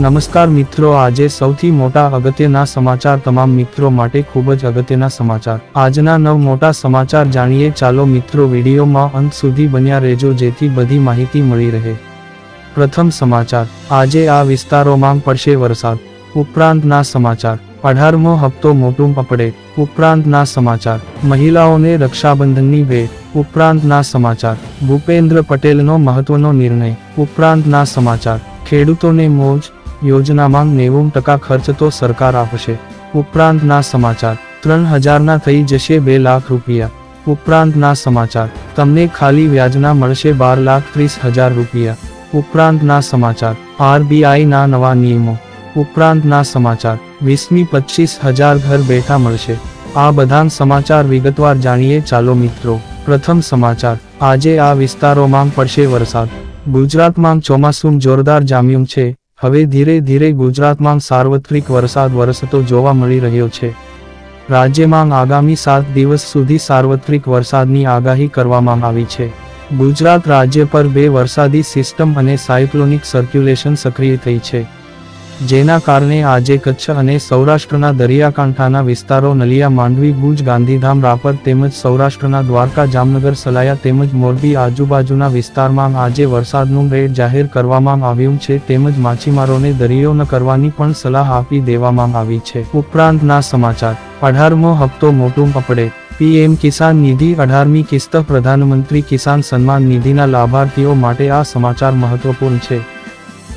નમસ્કાર મિત્રો, આજે સૌથી મોટા અગત્યના સમાચાર તમામ મિત્રો માટે ખૂબ જ અગત્યના સમાચાર. આજના નવ મોટા સમાચાર જાણીએ. ચાલો મિત્રો, વિડીયોમાં અંત સુધી બન્યા રહેજો, જેથી બધી માહિતી મળી રહે. પ્રથમ સમાચાર, આજે આ વિસ્તારોમાં પડશે વરસાદ. ઉપરાંતના સમાચાર, અઢારમો હપ્તો મોટું અપડેટ ઉપરાંતના સમાચાર, મહિલાઓને રક્ષાબંધનની ભેટ. ઉપરાંતના સમાચાર, ભૂપેન્દ્ર પટેલનો મહત્વનો નિર્ણય. ઉપરાંતના સમાચાર, ખેડૂતોને મોજ. યોજનામાં નેવું ટકા ખર્ચ તો સરકાર આપશે. ઉપરાંતના સમાચાર, ત્રણ હજારના થઈ જશે બે લાખ રૂપિયા. ઉપરાંતના સમાચાર, તમને ખાલી વ્યાજના મળશે બાર લાખ ત્રીસ હજાર રૂપિયા. ઉપરાંતના સમાચાર, આરબીઆઈના નવા નિયમો. ઉપરાંતના સમાચાર, વીસમી પચીસ હજાર ઘર બેઠા મળશે. આ બધા સમાચાર વિગતવાર જાણીએ ચાલો મિત્રો. પ્રથમ સમાચાર, આજે આ વિસ્તારોમાં પડશે વરસાદ. ગુજરાતમાં ચોમાસું જોરદાર જામ્યું છે. હવે ધીરે ધીરે ગુજરાતમાં સાર્વત્રિક વરસાદ વરસતો જોવા મળી રહ્યો છે. રાજ્યમાં આગામી સાત દિવસ સુધી સાર્વત્રિક વરસાદની આગાહી કરવામાં આવી છે. ગુજરાત રાજ્ય પર બે વરસાદી સિસ્ટમ અને સાયક્લોનિક સર્ક્યુલેશન સક્રિય થઈ છે. જેના કારણે આજે કચ્છ અને સૌરાષ્ટ્રના દરિયાકાંઠાના વિસ્તારો નલિયા, માંડવી, ભુજ, ગાંધીધામ, રાપર તેમજ સૌરાષ્ટ્રના દ્વારકા, જામનગર, સલાયા તેમજ મોરબી આજુબાજુના વિસ્તારમાં આજે વરસાદનું રેડ જાહેર કરવામાં આવ્યું છે તેમજ માછીમારોને દરિયો ન કરવાની પણ સલાહ આપી દેવામાં આવી છે. ઉપરાંતના સમાચાર. અઢારમો હપ્તો મોટું અપડેટ પીએમ કિસાન નિધિ, અઢારમી કિસ્ત પ્રધાનમંત્રી કિસાન સન્માન નિધિના લાભાર્થીઓ માટે આ સમાચાર મહત્વપૂર્ણ છે.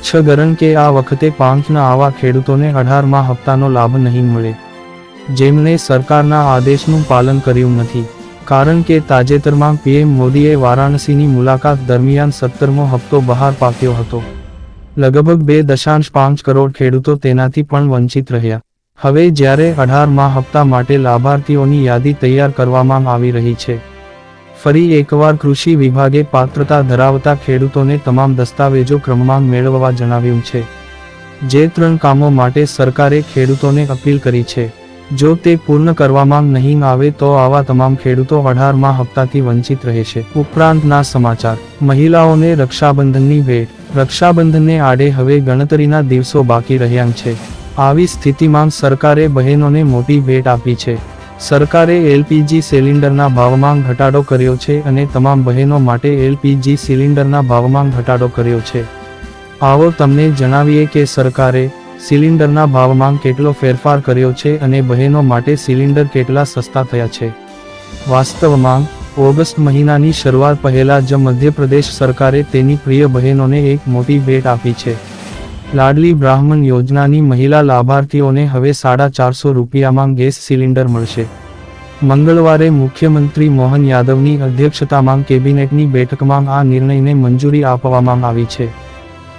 છ કે આ વખતે પાંચના આવા ખેડૂતોને અઢારમાં હપ્તાનો લાભ નહીં મળે. જેમણે સરકારના આદેશનું પાલન કર્યું નથી. કારણ કે તાજેતરમાં પીએમ મોદીએ વારાણસીની મુલાકાત દરમિયાન સત્તરમો હપ્તો બહાર પાક્યો હતો. લગભગ બે દશાંશ પાંચ કરોડ ખેડૂતો તેનાથી પણ વંચિત રહ્યા. હવે જ્યારે અઢારમાં હપ્તા માટે લાભાર્થીઓની યાદી તૈયાર કરવામાં આવી રહી છે. ફરી એકવાર કૃષિ વિભાગે પાત્રતા ધરાવતા ખેડૂતોને તમામ દસ્તાવેજો ક્રમમાં મેળવવા જણાવ્યું છે. જે ત્રણ કામો માટે સરકારે ખેડૂતોને અપીલ કરી છે. જો તે પૂર્ણ કરવામાં નહીં આવે તો આવા તમામ ખેડૂતો અઢારમાં હપ્તાથી વંચિત રહેશે. ઉપરાંતના સમાચાર. મહિલાઓને રક્ષાબંધનની ભેટ. રક્ષાબંધનને આડે હવે ગણતરીના દિવસો બાકી રહ્યા છે. આવી સ્થિતિમાં સરકારે બહેનોને મોટી ભેટ આપી છે. સરકારે એલપીજી સિલિન્ડરના ભાવમાં ઘટાડો કર્યો છે અને તમામ બહેનો માટે એલપીજી સિલિન્ડરના ભાવમાં ઘટાડો કર્યો છે. આવો તમને જણાવીએ કે સરકારે સિલિન્ડરના ભાવમાં કેટલો ફેરફાર કર્યો છે અને બહેનો માટે સિલિન્ડર કેટલા સસ્તા થયા છે. વાસ્તવમાં, ઓગસ્ટ મહિનાની શરૂઆત પહેલા જ મધ્યપ્રદેશ સરકારે તેની પ્રિય બહેનોને એક મોટી ભેટ આપી છે. લાડલી બ્રાહ્મણ યોજનાની મહિલા લાભાર્થીઓને હવે સાડા ચારસો રૂપિયામાં ગેસ સિલિન્ડર મળશે. મંગળવારે મુખ્યમંત્રી મોહન યાદવની અધ્યક્ષતામાં કેબિનેટની બેઠકમાં આ નિર્ણયને મંજૂરી આપવામાં આવી છે.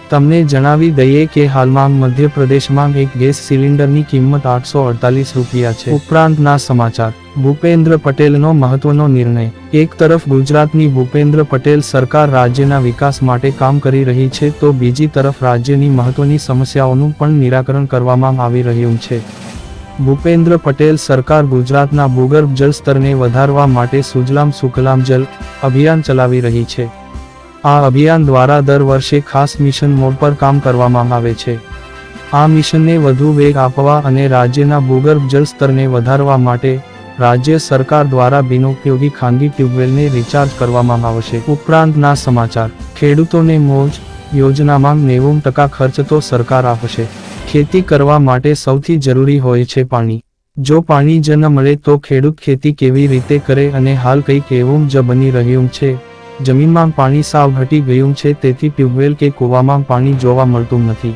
તમને જણાવી દઈએ કે હાલમાં મધ્યપ્રદેશમાં એક ગેસ સિલિન્ડરની કિંમત આઠસો અડતાલીસ રૂપિયા છે. ઉપરાંતના સમાચાર. ભૂપેન્દ્ર પટેલનો મહત્વનો નિર્ણય. એક તરફ ગુજરાતની ભૂપેન્દ્ર પટેલ સરકાર રાજ્યના વિકાસ માટે કામ કરી રહી છે, તો બીજી તરફ રાજ્યની મહત્વની સમસ્યાઓનું પણ નિરાકરણ કરવામાં આવી રહ્યું છે. ભૂપેન્દ્ર પટેલ સરકાર ગુજરાતના ભૂગર્ભ જળ સ્તરને વધારવા માટે સુજલામ સુકલામ જલ અભિયાન ચલાવી રહી છે. આ અભિયાન દ્વારા દર વર્ષે ખાસ મિશન મોડ પર કામ કરવામાં આવે છે. આ મિશનને વધુ વેગ આપવા અને રાજ્યના ભૂગર્ભ જળ સ્તરને વધારવા માટે રાજ્ય સરકાર દ્વારા બિનઉપયોગી ખાનગી ટ્યુબવેલને રિચાર્જ કરવામાં આવશે. ઉપરાંતના સમાચાર. ખેડૂતોને મોજ યોજનામાં નેવું ટકા ખર્ચ તો સરકાર આપશે. ખેતી કરવા માટે સૌથી જરૂરી હોય છે પાણી. જો પાણી જ ન મળે તો ખેડૂત ખેતી કેવી રીતે કરે અને હાલ કંઈક એવું જ બની રહ્યું છે? જમીનમાં પાણી સાવ ઘટી ગયું છે તેથી ટ્યુબવેલ કે કૂવામાં પાણી જોવા મળતું નથી.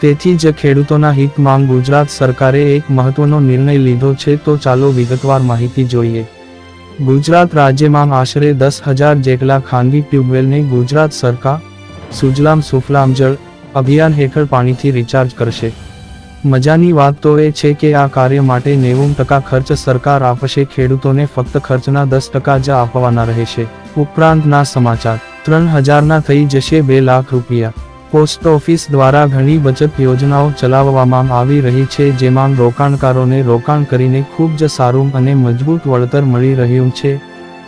તેથી જ ખેડૂતોના હિતમાં ગુજરાત સરકારે એક મહત્વનો નિર્ણય લીધો છે તો ચાલો વિગતવાર માહિતી જોઈએ. ગુજરાત રાજ્યમાં આશરે દસ હજાર જેટલા ખાનગી ટ્યુબવેલને ગુજરાત સરકાર, સુજલામ સુફલામ જળ અભિયાન હેઠળ પાણીથી રિચાર્જ કરશે. મજાની વાત તો એ છે કે આ કાર્ય માટે નેવું ટકા ખર્ચ સરકાર આપશે, ખેડૂતોને ફક્ત ખર્ચના દસ ટકા જ આપવાના રહેશે. ઉપરાંતના સમાચાર. ત્રણ હજારના થઈ જશે બે લાખ રૂપિયા. પોસ્ટ ઓફિસ દ્વારા ઘણી બચત યોજનાઓ ચલાવવામાં આવી રહી છે, જેમાં રોકાણકારોને રોકાણ કરીને ખૂબ જ સારું અને મજબૂત વળતર મળી રહ્યું છે.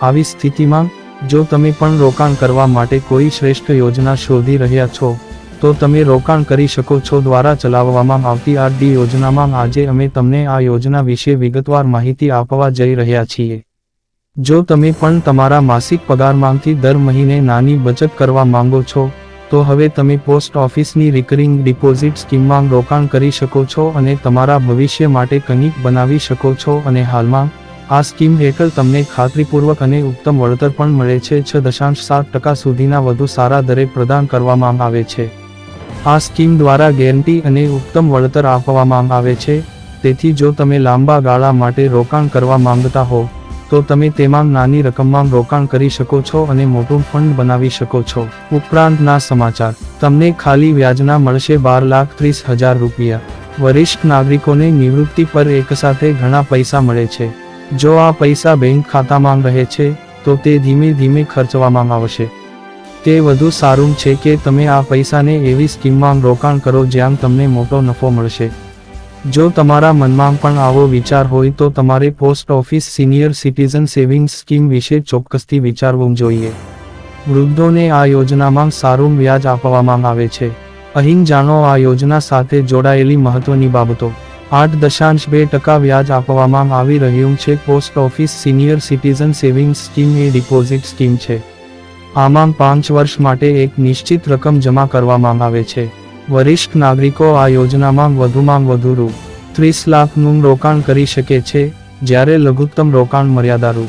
આવી સ્થિતિમાં, જો તમે પણ રોકાણ કરવા માટે કોઈ શ્રેષ્ઠ યોજના શોધી રહ્યા છો તો તમે રોકાણ કરી શકો છો દ્વારા ચલાવવામાં આવતી આ ડી યોજનામાં આજે અમે તમને આ યોજના વિશે વિગતવાર માહિતી આપવા જઈ રહ્યા છીએ. જો તમે પણ તમારા માસિક પગારમાંથી દર મહિને નાની બચત કરવા માંગો છો, તો હવે તમે પોસ્ટ ઓફિસની રિકરિંગ ડિપોઝિટ સ્કીમમાં રોકાણ કરી શકો છો અને તમારા ભવિષ્ય માટે કંઈક બનાવી શકો છો અને હાલમાં, આ સ્કીમ હેઠળ તમને ખાતરીપૂર્વક અને ઉત્તમ વળતર પણ મળે છે. છ દશાંશ સાત ટકા સુધીના વધુ સારા દરે પ્રદાન કરવામાં આવે છે. આ સ્કીમ દ્વારા ગેરંટી અને ઉત્તમ વળતર આપવામાં આવે છે. તેથી જો તમે લાંબા ગાળા માટે રોકાણ કરવા માંગતા હો, તો તમે તેમાં નાની રકમમાં રોકાણ કરી શકો છો અને મોટું ફંડ બનાવી શકો છો. ઉપરાંતના સમાચાર. તમને ખાલી વ્યાજના મળશે બાર લાખ ત્રીસ હજાર રૂપિયા. વરિષ્ઠ નાગરિકોને નિવૃત્તિ પર એકસાથે ઘણા પૈસા મળે છે. જો આ પૈસા બેંક ખાતામાં રહે છે, તો તે ધીમે ધીમે ખર્ચવામાં આવશે. તે વધુ સારું છે કે તમે આ પૈસાને એવી સ્કીમમાં રોકાણ કરો જ્યાં તમને મોટો નફો મળશે. જો તમારા મનમાં પણ આવો વિચાર હોય તો તમારે post office senior citizen savings scheme વિશે ચોક્કસથી વિચારવું જોઈએ. વૃદ્ધોને આ યોજનામાં સારું વ્યાજ આપવામાં આવે છે. અહીં જાણો આ યોજના સાથે જોડાયેલી મહત્વની બાબતો. આઠ દશાંશ બે ટકા વ્યાજ આપવામાં આવી રહ્યું છે. Post office senior citizen savings scheme એ ડિપોઝિટ સ્કીમ છે. આમાં પાંચ વર્ષ માટે એક નિશ્ચિત રકમ જમા કરવામાં આવે છે. વરિષ્ઠ નાગરિકો આ યોજનામાં વધુમાં વધુ રૂ. ત્રીસ લાખનું રોકાણ કરી શકે છે, જ્યારે લઘુત્તમ રોકાણ મર્યાદા રૂ.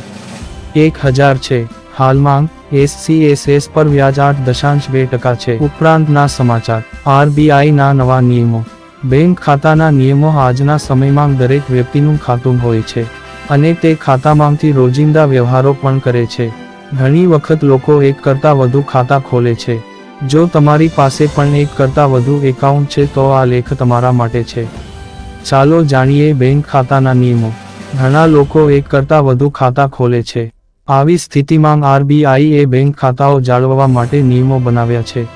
એક હજાર છે. હાલમાં એસસીએસએસ પર વ્યાજ આઠ દશાંશ બે ટકા છે. ઉપરાંતના સમાચાર. આરબીઆઈના નવા નિયમો. બેંક ખાતાના નિયમો આજના સમયમાં દરેક વ્યક્તિનું ખાતું હોય છે અને તે ખાતામાંથી રોજિંદા વ્યવહારો પણ કરે છે. ઘણી વખત લોકો એક કરતાં વધુ ખાતા ખોલે છે. જો તમારી પાસે પણ એક કરતાં વધુ એકાઉન્ટ છે તો આ લેખ તમારા માટે છે. ચાલો જાણીએ બેંક ખાતાના નિયમો. ઘણા લોકો એક કરતાં વધુ ખાતા ખોલે છે. આવી સ્થિતિમાં આરબીઆઈએ બેંક ખાતાઓ જાળવવા માટે નિયમો બનાવ્યા છે.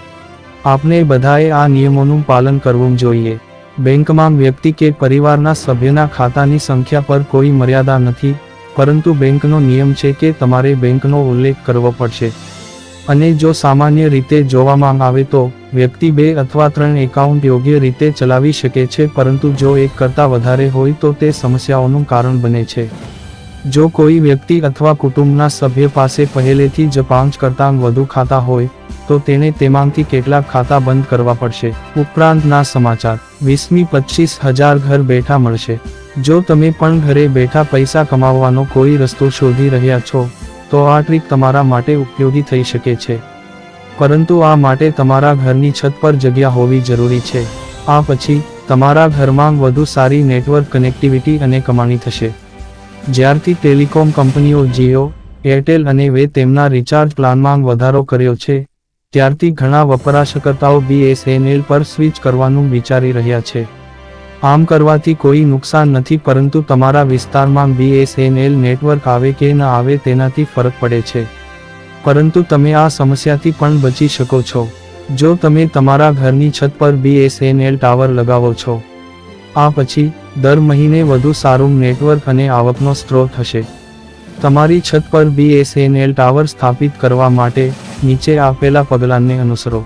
આપણે બધાએ આ નિયમોનું પાલન કરવું જોઈએ. બેંકમાં વ્યક્તિ કે પરિવારના સભ્યના ખાતાની સંખ્યા પર કોઈ મર્યાદા નથી. પરંતુ બેંકનો નિયમ છે કે તમારે બેંકનો ઉલ્લેખ કરવો પડશે. અને જો સામાન્ય રીતે જોવામાં આવે તો, વ્યક્તિ બે અથવા ત્રણ એકાઉન્ટ યોગ્ય રીતે ચલાવી શકે છે પરંતુ જો એક કરતાં વધારે હોય તો તે સમસ્યાઓનું કારણ બને છે. જો કોઈ વ્યક્તિ અથવા કુટુંબના સભ્ય પાસે પહેલેથી જ પાંચ કરતાં વધુ ખાતા હોય, તો તેણે તેમાંથી કેટલાક ખાતા બંધ કરવા પડશે. ઉપરાંતના સમાચાર. વીસમી પચીસ હજાર ઘર બેઠા મળશે. જો તમે પણ ઘરે બેઠા પૈસા કમાવવાનો કોઈ રસ્તો શોધી રહ્યા છો, તો આ ટ્રીક તમારા માટે ઉપયોગી થઈ શકે છે. પરંતુ આ માટે તમારા ઘરની છત પર જગ્યા હોવી જરૂરી છે. આ પછી, તમારા ઘરમાં વધુ સારી નેટવર્ક, કનેક્ટિવિટી અને કમાણી થશે. જ્યારથી ટેલિકોમ કંપનીઓ જીઓ, એરટેલ અને વે તેમના રિચાર્જ પ્લાનમાં વધારો કર્યો છે, ત્યારથી ઘણા વપરાશકર્તાઓ બીએસએનએલ પર સ્વિચ કરવાનું વિચારી રહ્યા છે. આમ કરવાથી કોઈ નુકસાન નથી, પરંતુ તમારા વિસ્તારમાં બીએસએનએલ નેટવર્ક આવે કે ન આવે તેનાથી ફરક પડે છે. પરંતુ તમે આ સમસ્યાથી પણ બચી શકો છો. જો તમે તમારા ઘરની છત પર બીએસએનએલ ટાવર લગાવો છો, આ પછી દર મહિને વધુ સારું નેટવર્ક અને આવકનો સ્ત્રોત હશે. તમારી છત પર બીએસએનએલ ટાવર સ્થાપિત કરવા માટે નીચે આપેલા પગલાંને અનુસરો.